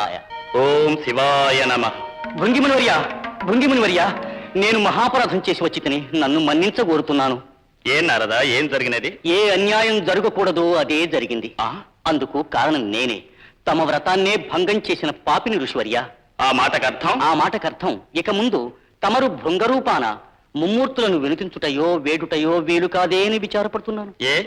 ఓం శివాయ నమ. భృంగిమునివర్య భృంగిమునివర్య నేను మహాపరాధం చేసి వచ్చి తిని నన్ను మన్నించగోరుతున్నాను. ఏం నారదా ఏం జరిగినది? ఏ అన్యాయం జరగకూడదో అదే జరిగింది? అందుకు కారణం నేనే. తమ వ్రతాన్నే భంగం చేసిన పాపిని ఋషివర్య. ఆ మాటకు అర్థం? ఆ మాటకర్థం ఇక ముందు తమరు భృంగరూపాన ముమ్మూర్తులను వినుతించుటయో వేడుటయో వీలు కాదే అని విచారపడుతున్నాను. ఏ?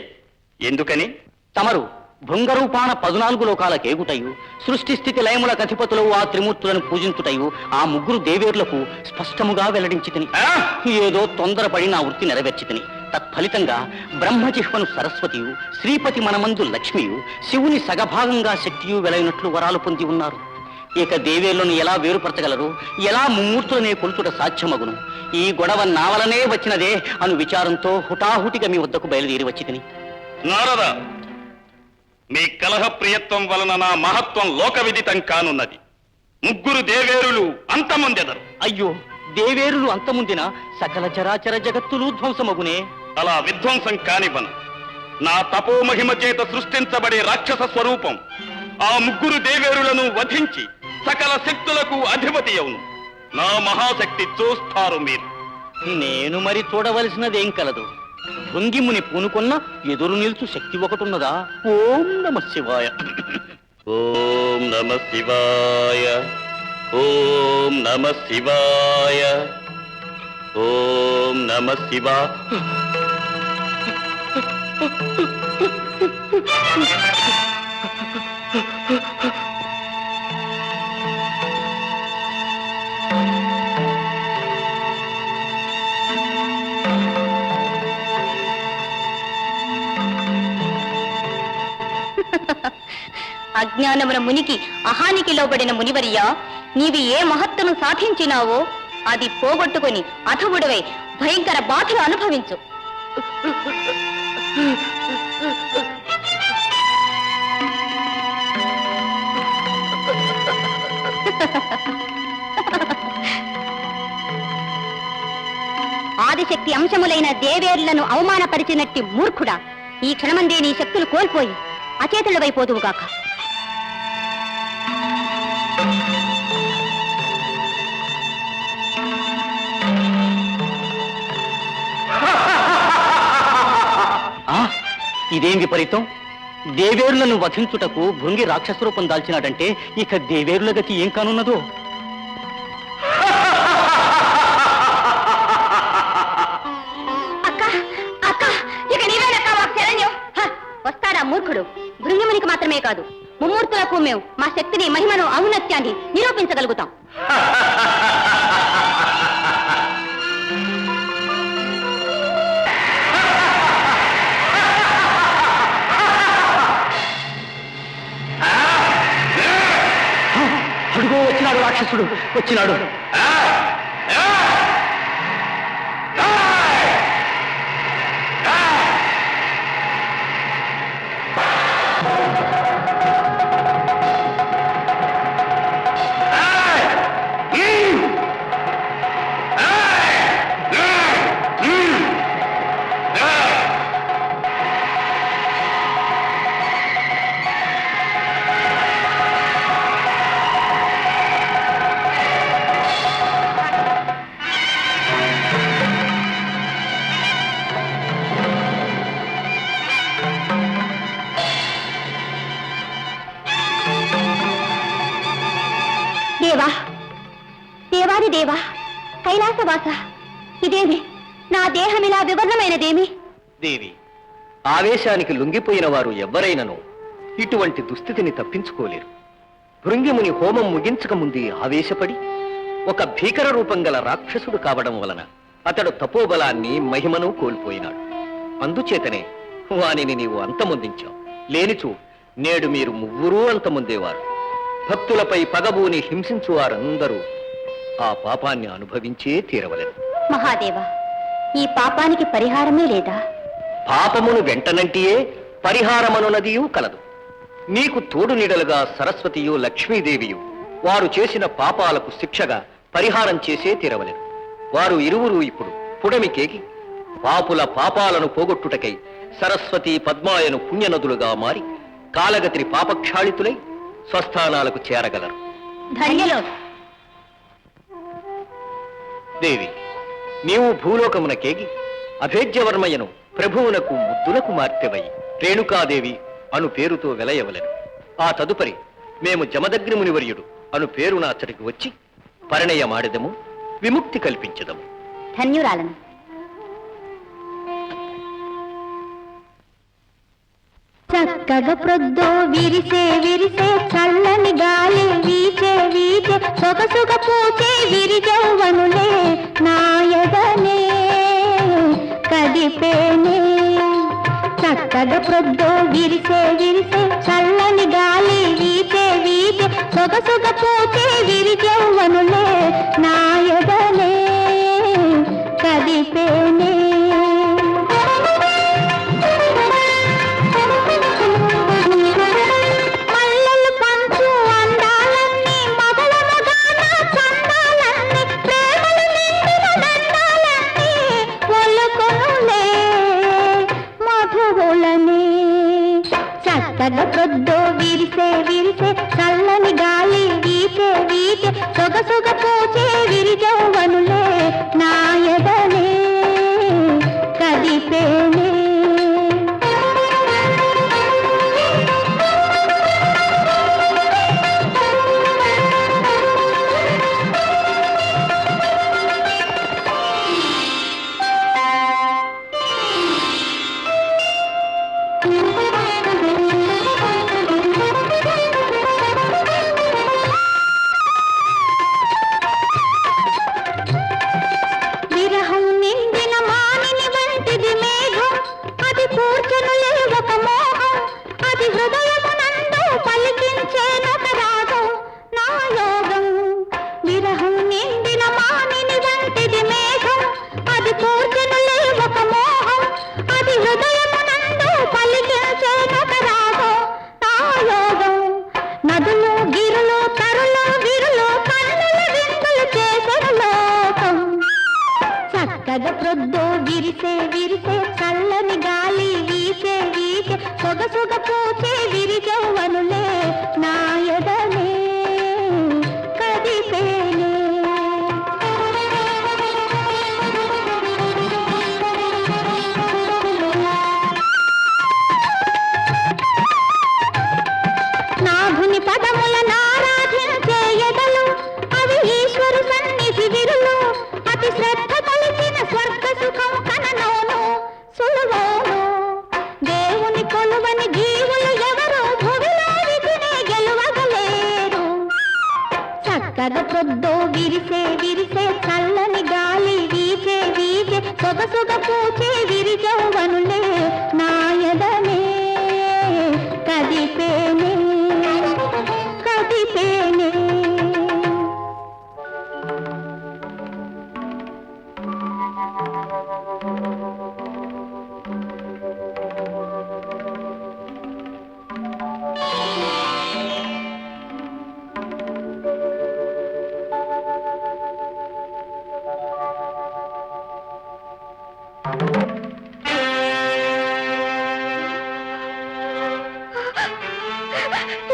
ఎందుకని? తమరు భృంగరూపాన పదునాలుగు లోకాల కేగుటయు సృష్టి స్థితి లయముల కధిపతులు ఆ త్రిమూర్తులను పూజించుటయు ఆ ముగ్గురు దేవేరులకు స్పష్టముగా వెల్లడించి తిని? ఏదో తొందరపడి నా వృత్తి నెరవేర్చి తిని తత్ఫలితంగా బ్రహ్మజిహ్వను సరస్వతియు శ్రీపతి మనమందు లక్ష్మియు శివుని సగభాగంగా శక్తియు వెలైనట్లు వరాలు పొంది ఉన్నారు. ఇక దేవేరులను ఎలా వేరుపరచగలరు? ఎలా ముమ్మూర్తులనే కొలుచుట సాధ్యమగును? ఈ గొడవ నా వలనే వచ్చినదే అను విచారంతో హుటాహుటిగా మీ వద్దకు బయలుదేరి వచ్చి తిని నారద మీ కలహ ప్రియత్వం వలన నా మహత్వం లోక విదితం కానున్నది. ముగ్గురు దేవేరులు అంతమొందెదరు. అయ్యో దేవేరులు అంతముందిన? సకల చరాచర జగత్తులు ధ్వంసమగునే. అలా విధ్వంసం కానివ్వను. నా తపో మహిమ చేత సృష్టించబడే రాక్షస స్వరూపం ఆ ముగ్గురు దేవేరులను వధించి సకల శక్తులకు అధిపతి అవును. నా మహాశక్తి చూస్తారు మీరు. నేను మరి చూడవలసినదేం కలదు? భృంగిముని పూనుకొన్న ఎదురు నిల్చు శక్తి ఒకటున్నదా? ఓం నమ శివాయ. ఓం నమ శివాయ. ఓం నమ శివాయ. ఓం నమ శివా. అజ్ఞానమున మునికి అహానికి లోబడిన మునివర్య నీవి ఏ మహత్తును సాధించినావో అది పోగొట్టుకుని అధవుడవై భయంకర బాధలు అనుభవించు. ఆదిశక్తి అంశములైన దేవేర్లను అవమానపరిచినట్టి మూర్ఖుడా ఈ క్షణమందే నీ శక్తులు కోల్పోయి అచేతులవైపోదువుగాక. ఇదేం విపరీతం? దేవేరులను వధించుటకు భృంగి రాక్షస రూపం దాల్చినాడంటే ఇక దేవేరుల గతి ఏం కానున్నదో? వస్తాడా మూర్ఖుడు? భృంగిమునికి మాత్రమే కాదు ముమ్మూర్తులకు మేము మా శక్తిని మహిమను ఔన్నత్యాన్ని నిరూపించగలుగుతాం. రాక్షసుడు వచ్చినాడు. దేవా దేవా కైలాసవాస ఇదేమి? నా దేహమిలా వివర్ణమైనదేమి? దేవి ఆవేశానికి లొంగిపోయిన వారు ఎవ్వరైనను ఇటువంటి దుస్థితిని తప్పించుకోలేరు. భృంగిముని హోమం ముగించక ముందే ఆవేశపడి ఒక భీకర రూపం గల రాక్షసుడు కావడం వలన అతడు తపోబలాన్ని మహిమను కోల్పోయినాడు. అందుచేతనే వానిని నీవు అంతమొందించావు. లేనిచో నేడు మీరు ముగ్గురూ అంతమొందేవారు. భక్తులపై పగబూని హింసించువారందరూ ఆ పాపాన్ని అనుభవించే తీరవలెను మహాదేవ ఈ పాపానికి పరిహారమే లేదా? పాపమును వెంటనంటియే పరిహారమనునదియు కలదు. నీకు తోడు నీడలుగా సరస్వతియు లక్ష్మీదేవియు వారు చేసిన పాపాలకు శిక్షగా పరిహారం చేసే తీరవలెను వారు ఇరువురు ఇప్పుడు పుడమికేకి పాపుల పాపాలను పోగొట్టుటకై సరస్వతి పద్మాయను పుణ్యనదులుగా మారి కాలగతిని పాపక్షాళితులై స్వస్థానాలకు చేరగలరు. ధన్యులు. దేవి నీవు భూలోకమునకేగి అభేద్యవర్మయను ప్రభువునకు ముద్దులకు మార్తెవై రేణుకాదేవి అను పేరుతో వెలయవలను. ఆ తదుపరి మేము జమదగ్ని మునివర్యుడు అను పేరున అచ్చటికి వచ్చి పరిణయమాడెదము విముక్తి కల్పించదము. ధన్యురాలను. చక్కగా ప్రొద్దో విరిసే విరిసే చల్లని గాలి వీచే వీచే సొగసుగ వీచే సొగసుగ పూచే విరిజౌవనులే నాయదనే కదిపేనే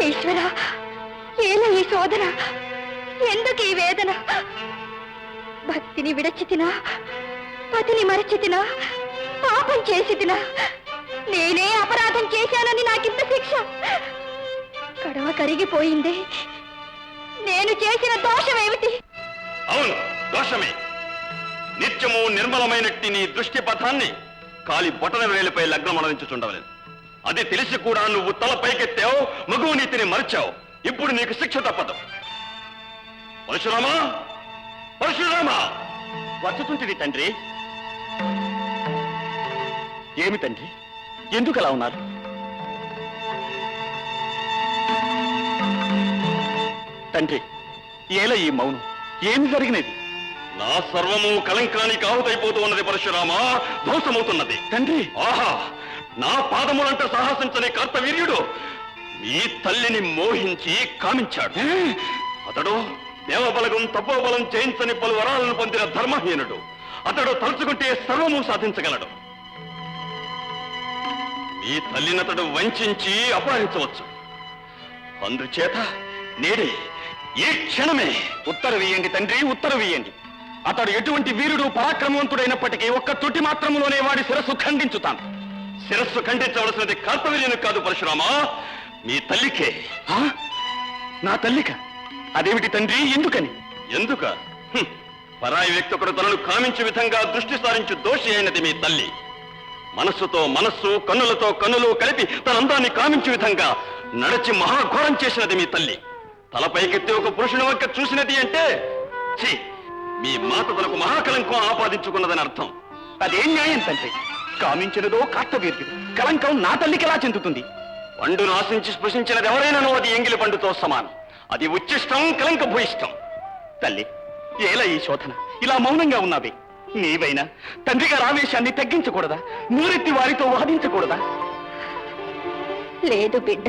ఈశ్వర ఏల ఈ శోధన? ఎందుకు ఈ వేదన? భక్తిని విడచితినా? పతిని మరచితినా? పాపం చేసితినా? నేనే అపరాధం చేశానని నాకింత శిక్ష? కడవ కరిగిపోయింది. నేను చేసిన దోషమేమిటి? అవును దోషమే. నిత్యము నిర్మలమైనట్టి నీ దృష్టి పథాన్ని కాలి బొటన వేలిపై లగ్నమనవించుచుండవలేదు అది తెలిసి కూడా నువ్వు తల పైకెత్తావు మగువు నీతిని మరిచావు. ఇప్పుడు నీకు శిక్ష తప్పదు. పరశురామా? పరశురామా? వచ్చుతుంటిది తండ్రి. ఏమి తండ్రి? ఎందుకు అలా ఉన్నారు? తండ్రి ఏల ఈ మౌనం? ఏమి జరిగినది? నా సర్వము కలంకానికి ఆహుతైపోతూ ఉన్నది పరశురామా ధ్వంసమవుతున్నది. తండ్రి! ఆహా నా పాదములంట సాహసించని కర్తవీర్యుడు మీ తల్లిని మోహించి కామించాడు. అతడు దేవబలగం తపోబలం చేయించని పలు వరాలను పొందిన ధర్మహీనుడు. అతడు తలుచుకుంటే సర్వము సాధించగలడు. మీ తల్లినతడు వంచి అపహరించవచ్చు. అందుచేత నేడే ఈ క్షణమే ఉత్తరు వేయండి తండ్రి ఉత్తరు వేయండి. అతడు ఎటువంటి వీరుడు పరాక్రమవంతుడైనప్పటికీ ఒక్క తుటి మాత్రములోనే వాడి శిరస్సు ఖండించుతాను. శిరస్సు ఖండించవలసినది కర్తవ్యం కాదు పరశురామా. మీ తల్లికే. నా తల్లిక? అదేమిటి తండ్రి? ఎందుకని? ఎందుక. పరాయి వ్యక్తి ఒకడు తనను కామించే విధంగా దృష్టి సారించు దోషి అయినది మీ తల్లి. మనస్సుతో మనస్సు కన్నులతో కన్నులు కలిపి తనందాన్ని కామించే విధంగా నడచి మహాఘోరం చేసినది మీ తల్లి. తలపైకెత్తి ఒక పురుషుని వంక చూసినది అంటే ఛీ! మీ మాత తనకు మహాకలంకం ఆపాదించుకున్నదని అర్థం. అదేం న్యాయం తండ్రి? కామించినదో కార్తవీర్యుడు కలంకం నా తల్లికి ఎలా చెందుతుంది? పండును ఆశించి స్పృశించినది ఎవరైనానో అది ఎంగిలి పండుతో సమానం. అది ఉచ్చిష్టం కలంక భూయిష్టం. తల్లి ఏలా ఈ శోధన? ఇలా మౌనంగా ఉన్నావే. నీవైనా తండ్రి గారి ఆవేశాన్ని తగ్గించకూడదా? నూరెత్తి వారితో వాదించకూడదా? లేదు బిడ్డ.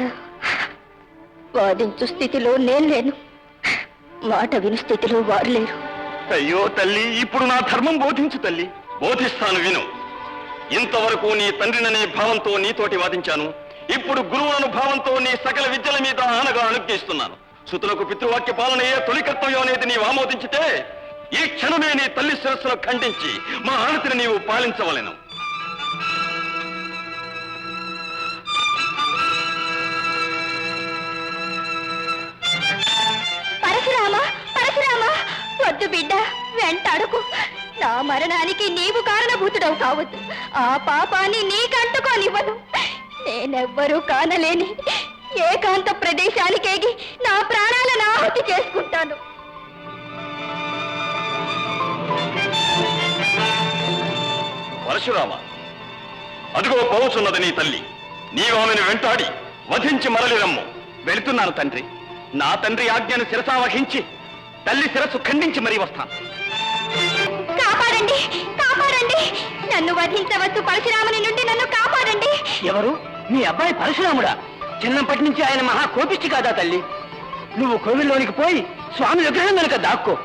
వాదించు స్థితిలో నేను లేను. మాట విను స్థితిలో వారు లేరు. అయ్యో తల్లి ఇప్పుడు నా ధర్మం బోధించు తల్లి. బోధిస్తాను విను. ఇంతవరకు నీ తండ్రిననే భావంతో నీతోటి వాదించాను. ఇప్పుడు గురువు అనుభావంతో నీ సకల విద్యల మీద ఆనగా అనుగ్రహిస్తున్నాను. సుతులకు పితృవాక్య పాలనయ్యే తొలి కర్తవ్యం అనేది నీవు ఆమోదించితే ఈ క్షణమే నీ తల్లి శిరస్సును ఖండించి మా ఆనతిని నీవు పాలించవలెను. వెంటాడుకు. నా మరణానికి నీవు కారణభూతుడవు కావద్దు. ఆ పాపాన్ని నీకంటుకోనివ్వదు నేనెవ్వరూ కానలేని ఏకాంత ప్రదేశానికేగి నా ప్రాణాలను ఆహుతి చేసుకుంటాను. పరశురామ అదిగో పోవచున్నది నీ తల్లి. నీవు ఆమెను వెంటాడి వధించి మరలి రమ్ము వెళుతున్నాను తండ్రి. నా తండ్రి ఆజ్ఞను శిరసా వహించి తల్లి శిరస్సు ఖండించి మరీ వస్తాను. కాపాడండి. నన్ను వధించవచ్చు పరశురాముని నుండి నన్ను కాపాడండి. ఎవరు? మీ అబ్బాయి పరశురాముడా? చిన్నప్పటి నుంచి ఆయన మహా కోపిష్టి కాదా తల్లి? నువ్వు కోవిల్లోనికి పోయి స్వామి విగ్రహం కనుక దాక్కో.